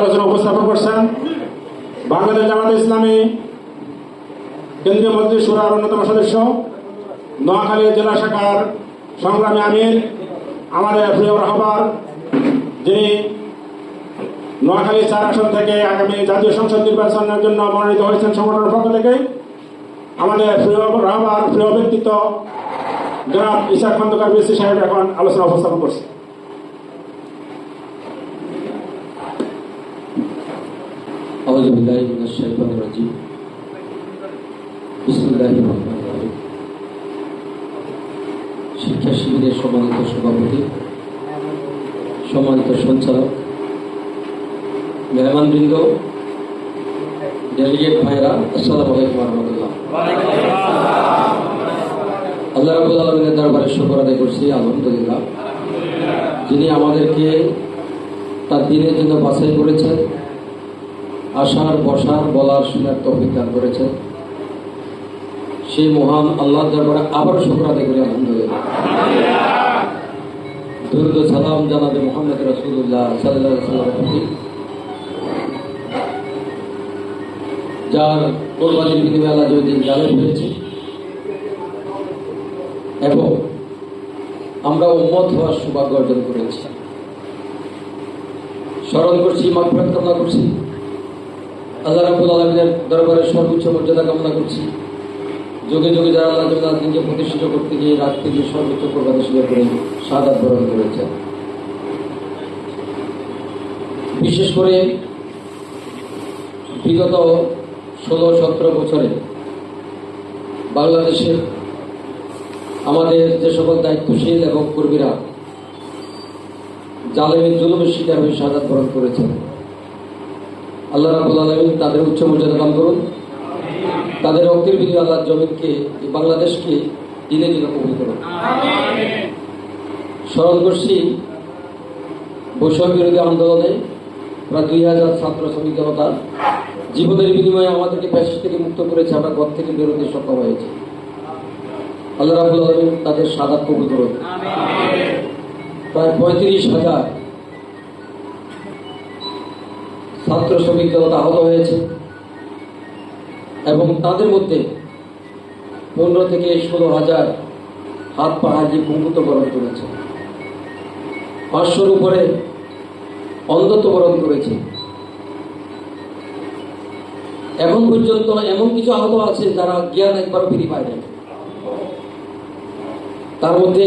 আলোচনা উপস্থাপন করছেন বাংলাদেশ জামাত ইসলামী কেন্দ্রীয় মন্ত্রী সুরার অন্যতম সদস্য, নোয়াখালী জেলা শাখার সংগ্রামী আমির, আমাদের প্রিয় রাহবার, যিনি নোয়াখালী চার আসন থেকে আগামী জাতীয় সংসদ নির্বাচনের জন্য মনোনীত হয়েছেন সংগঠনের পক্ষ থেকে, আমাদের প্রিয় রাহবার প্রিয় ব্যক্তিত্ব জনাব ইসা খন্দকার বিসি সাহেব এখন আলোচনা উপস্থাপন করছে بالله من الشيطان الرجيم بسم الله الرحمن الرحيم শিক্ষা শিবিরের সম্মানিত সভাপতি সম্মানিত সঞ্চালক মেহমানবৃন্দ ডেলিগেট ভাইরা আসসালামু আলাইকুম রহমতুল্লাহ আল্লাহ রাবুল আলমিনের দরবারে শুকর আদায় করছি আলহামদুলিল্লাহ যিনি আমাদেরকে তার দিনের জন্য বাছাই করেছেন আসার বসার, বলার শোনার তৌফিক দান করেছেন সেই মহান আল্লাহ দরবারে আবারও শুক্র আদায় করি, আলহামদুলিল্লাহ। সালাম জানাবে মোহাম্মদ রসুল্লাহ সাল্লাহ যার কোরবানির বিনিময়ে আল্লাহ যেদিন হয়েছে এবং আমরা উম্মত হওয়ার সৌভাগ্য অর্জন করেছি। স্মরণ করছি, মাগফিরাত কামনা করছি। আল্লাহ রাবুল আলমিনের দরবারে সর্বোচ্চ মর্যাদা কামনা করছি। যোগে যোগে যারা আল্লাহ জমিন দিনকে প্রতিষ্ঠিত করতে গিয়ে রাখতে গিয়ে সর্বোচ্চ স্বীকার করে সাদাত বরণ করেছে বিশেষ করে বিগত ষোলো সতেরো বছরে বাংলাদেশে আমাদের যে সকল দায়িত্বশীল এবং কর্মীরা জালেমের জুলুমের শিকার হয়ে সাজাত বরণ করেছেন। আল্লাহ রাবুল আলমিন তাদের উচ্চ মর্যাদা দান করুন। তাদের রক্তের বিনিময়ে আল্লাহ জমিনকে বাংলাদেশকে দিনে দিনে কবুল করুন। স্মরণ করছি বৈষম্য বিরোধী আন্দোলনে প্রায় দুই হাজার ছাত্র শ্রমিক জনতা জীবনের বিনিময়ে আমাদেরকে প্যাস থেকে মুক্ত করেছে আমরা ঘর থেকে বেরোতে সক্ষম হয়েছে। আল্লাহ রাবুল আলমিন তাদের সাদা কবুল করুন। প্রায় পঁয়ত্রিশ হাজার ছাত্র শ্রমিক আহত হয়েছে। এবং তাদের মধ্যে পনেরো থেকে ষোলো হাজার হাত পা ভূমিত বরণ করেছে। পাঁচশোর উপরে অন্ধত্ব বরণ করেছে। এখন পর্যন্ত এমন কিছু আহত আছে যারা জ্ঞান একবারও ফিরে পায় নাই। তার মধ্যে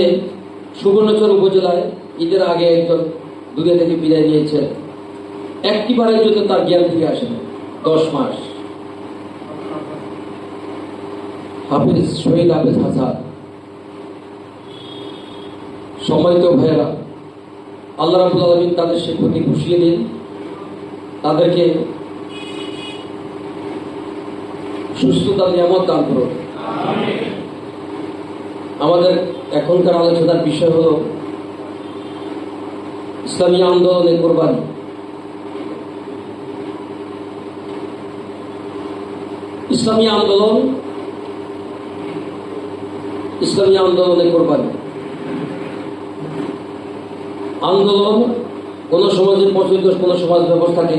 সুবর্ণচর উপজেলায় ঈদের আগে একজন দুনিয়া থেকে বিদায় নিয়েছেন। একটি বারের জন্য তার জ্ঞান ফিরে আসে না দশ মাস। হাফিজ শহীদ হাফিজ হাসান সম্মানিত ভাইয়েরা, আল্লাহ রাবুল আলমিন তাদের সে ক্ষতি পুষিয়ে দিন। তাদেরকে সুস্থতা, নিয়ামত দান করুন। আমাদের এখনকার আলোচনার বিষয় হলো ইসলামী আন্দোলনের কোরবানি। ইসলামী আন্দোলন, ইসলামী আন্দোলনে কোরবানি। আন্দোলন কোন সমাজের প্রচলিত কোন সমাজ ব্যবস্থাকে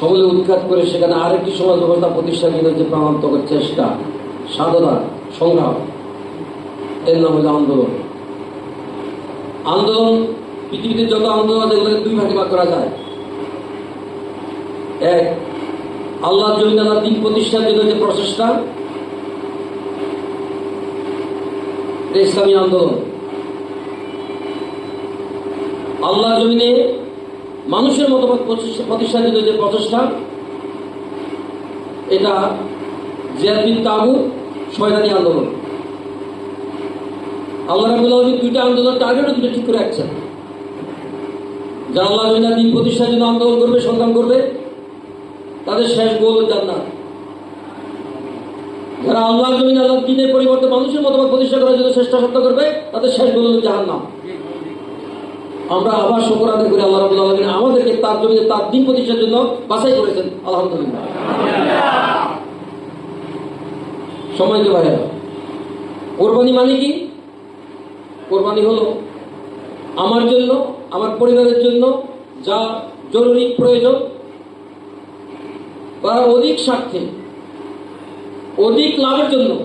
সকলে উৎখাত করে সেখানে আরেকটি সমাজ ব্যবস্থা প্রতিষ্ঠা নিয়ে যে প্রাণান্তকের চেষ্টা, সাধনা, সংগ্রাম, এর নাম হলো আন্দোলন। আন্দোলন, পৃথিবীতে যত আন্দোলন দুই ভাগে ভাগ করা যায়। এক আল্লাহ জমিন আল্লাহ দিন প্রতিষ্ঠার জন্য যে প্রচেষ্টা ইসলামী আন্দোলন। আল্লাহ জমিনে মানুষের প্রতিষ্ঠা- প্রতিষ্ঠার জন্য যে প্রচেষ্টা, এটা জিয়াদিন তাবু শয়তানি আন্দোলন। আল্লাহ রাবুল দুইটা আন্দোলন টার্গেটও দুটো ঠিক করে রাখছেন। যারা আল্লাহ দিন প্রতিষ্ঠার জন্য আন্দোলন করবে সংগ্রাম করবে তাদের শেষ গোল জান্নাত যারা আল্লাহ জমিন আল্লাহ দিনের পরিবর্তে মানুষের মতবাদ প্রতিষ্ঠা করার জন্য চেষ্টা সত্য করবে, তাদের শেষ গোল হলো জাহান্নাম। আমরা আবার শকর আদায় করি, আল্লাহ রাবুল আলমিন আমাদেরকে তার জমিনে তার দিন প্রতিষ্ঠার জন্য বাছাই করেছেন। আলহামদুলিল্লাহ। সম্মানিত ভাইয়েরা। কোরবানি মানে কি? কোরবানি হলো আমার জন্য, আমার পরিবারের জন্য যা জরুরি, প্রয়োজন বা অধিক স্বার্থে, অধিক লাভের জন্য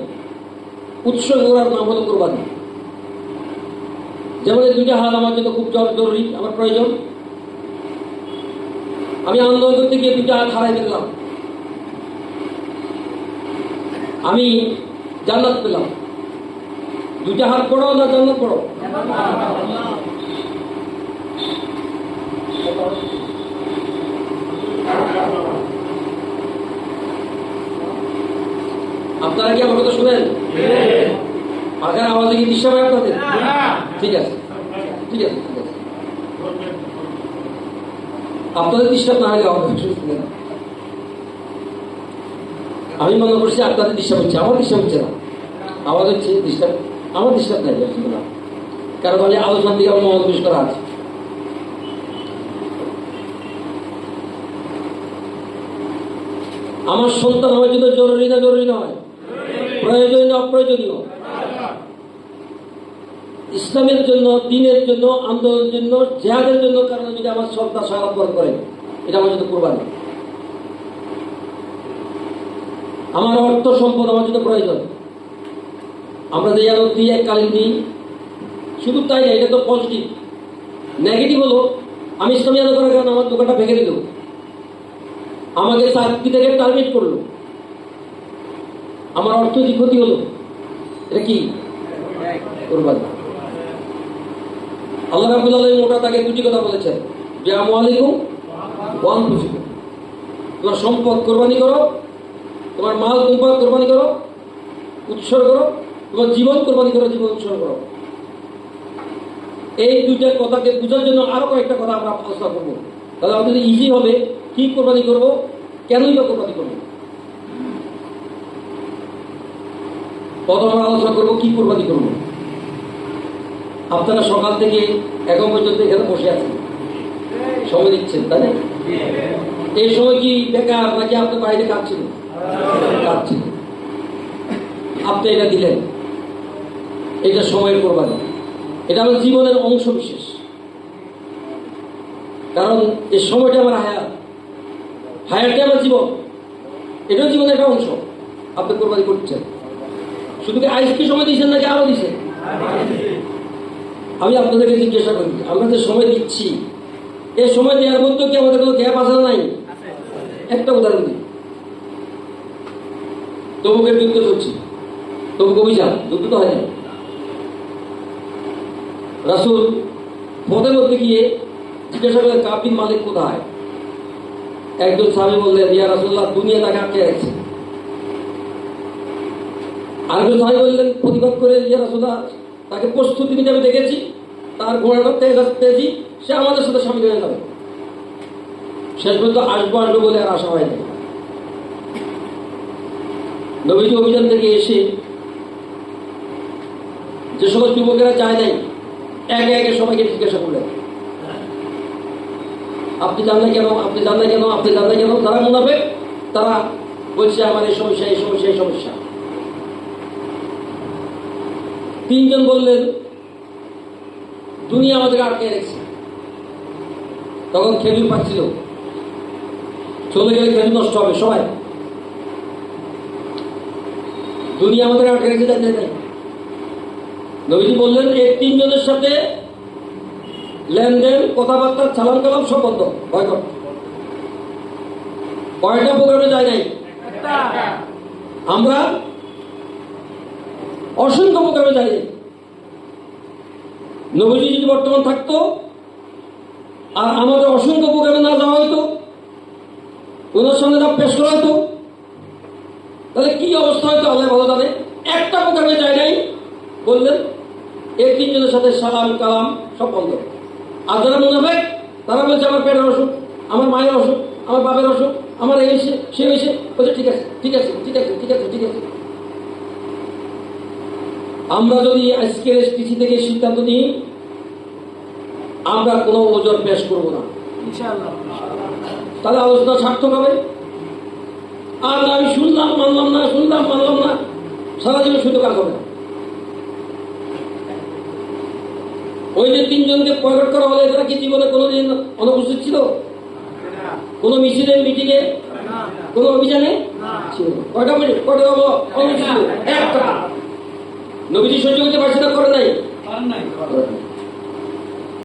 উৎসর্গ করার নাম হলো কোরবানি যেমন এই দুইটা হাত আমার জন্য খুব জর- জরুরি, আমার প্রয়োজন। আমি আন্দোলন করতে গিয়ে দুইটা হাত হারাই দেখলাম। আমি জান্নাত পেলাম। দুইটা হাত পড়ো না জান্নাত পড়ো আপনারা কি আমার কথা শুনেন? পাখার আওয়াজে কি ডিস্টার্ব হয় আপনাদের? ঠিক আছে। ঠিক আছে আপনাদের ডিস্টার্ব না হলে আমার কথা শুনবেন না। আমি মনে করছি আপনাদের ডিস্টার্ব হচ্ছে, আমার ডিস্টার্ব হচ্ছে না। আমার হচ্ছে ডিস্টার্ব আমার ডিস্টার্ব নাই আসলে না কারণ আমি আলোচনার দিকে আমার মনোনিবেশ করা আছে। আমার সন্তান আমার জন্য জরুরি না জরুরি নয়? প্রয়োজনীয়, অপ্রয়োজনীয়? ইসলামের জন্য, দিনের জন্য, আন্দোলনের জন্য, জেহাদের জন্য কারণে যদি আমার সন্তান সহায়তা করে এটা আমার জন্য কোরবানি। আমার অর্থ সম্পদ আমার জন্য প্রয়োজন। আমরা যে আরও দুই এককালীন দিই, শুধু তাই না, এটা তো পজিটিভ নেগেটিভ হলো, আমি ইসলামী আলো করার কারণে আমার দোকানটা ভেঙে দিল। আমাকে চাকরি থেকে টার্গেট করল। আমার অর্থনৈতিক ক্ষতি হলো? এটা কি? আল্লাহ রাবুল আলম ওটা তাকে দুটি কথা বলেছেন। যে খুশিকুম তোমার সম্পদ কোরবানি করো, তোমার মাল সম্পদ কোরবানি করো, উৎসর্গ করো, তোমার জীবন কোরবানি করো, জীবন উৎসর্গ করো। এই দুইটা কথাকে বোঝার জন্য আরও কয়েকটা কথা আমরা আলোচনা করব। তাহলে আমাদের ইজি হবে, কি কোরবানি করব, কেনই বা কোরবানি করব? প্রথম আলোচনা করব, কি কোরবানি করব আপনারা সকাল থেকে এখন পর্যন্ত এখানে বসে আছেন। সময় দিচ্ছেন, তাই না? এই সময় কি বেকার নাকি আপনার বাইরে কাটছিল কাটছিল আপনি এটা দিলেন। এটা সময়ের কোরবানি। এটা আমার জীবনের অংশ বিশেষ। কারণ এই সময়টা আমার হায়াত। হায়াতটা আমার জীবন। এটাও জীবনের একটা অংশ। আপনি কোরবানি করছেন। শুধু কি সময় দিয়েছেন নাকি আরও দিয়েছেন? আমি আপনাদেরকে জিজ্ঞাসা করি, আমরা যে সময় দিচ্ছি এই সময় দেওয়ার মধ্যে কি আমাদের কোনো গ্যাপ আছে নাই? একটা উদাহরণ দিই। তবুকের যুদ্ধ চলছে তবুক অভিযান? যুদ্ধ তো হয় রাসুল, পদের মধ্যে গিয়ে জিজ্ঞাসা করলেন, কাবিন মালিক কোথায়? একজন স্বামী বললেন, ইয়া রাসুল্লাহ দুনিয়া তাকে আটকে রাখছে। আরেকজন স্বামী বললেন, প্রতিবাদ করে ইয়া রাসুল্লাহ তাকে প্রস্তুতি নিতে আমি দেখেছি, তার ঘোড়াটা তেজ তেজি সে আমাদের সাথে সামিল হয়ে যাবে। শেষ পর্যন্ত আসব আসব বলে আর আশা হয়নি। নবীজি অভিযান থেকে এসে যে সময় যুবকেরা যায় নাই, একে একে সবাইকে জিজ্ঞাসা করলেন, আপনি জান না কেন, আপনি জান না কেন, আপনি জান না কেন, তারা মুনাফে তারা বলছে, আমার এই সমস্যা এই সমস্যা এই সমস্যা। তিনজন বললেন দুনিয়া আমাদের আটকে রেখেছে। তখন খেজুর পাচ্ছিল। চলে গেলে খেজুর নষ্ট হবে সবাই। দুনিয়া আমাদের আটকে রেখেছে জানতে নাই নবীজি বললেন এই তিনজনের সাথে লেনদেন কথাবার্তা চালান কালাম সব বন্ধ বয়কট। কয়টা প্রোগ্রামে যায় নাই? আমরা অসংখ্য যাই নাই নবীজি যদি বর্তমান থাকতো, আর আমাদের অসংখ্য প্রোগ্রামে না যাওয়া হয়তো ওনার সঙ্গে না পেশ করা হতো তাহলে কি অবস্থা হয়তো আল্লাহ ভালো জানে। একটা প্রোগ্রামে যায় নাই, বললেন এই তিনজনের সাথে সালাম, কালাম সব বন্ধ। আর যারা মুনাফেক, তারা বলছে, আমার পেটের অসুখ, আমার মায়ের অসুখ, আমার বাবার অসুখ, আমার এই সে হয়েছে। বলছে ঠিক আছে ঠিক আছে ঠিক আছে আমরা যদি আজকের এসটিসি থেকে সিদ্ধান্ত নিই আমরা কোনো ওজন পেশ করব না। তাহলে আলোচনা সার্থক হবে? আর আমি শুনলাম মানলাম না শুনলাম মানলাম না সারা জীবন শুধু কাজ হবে। ওই যে তিনজনকে প্রকট করা হলে এরা কি জীবনে কোনোদিন অনুপস্থিত ছিল? কোনো মিছিলে মিটিংয়ে? কোনো অভিযানে? ছিল। কয়টা মিনিট কয়টা অভিযান একটা। নবীজি সহ্য করতে পারছে না করে নাই নাই।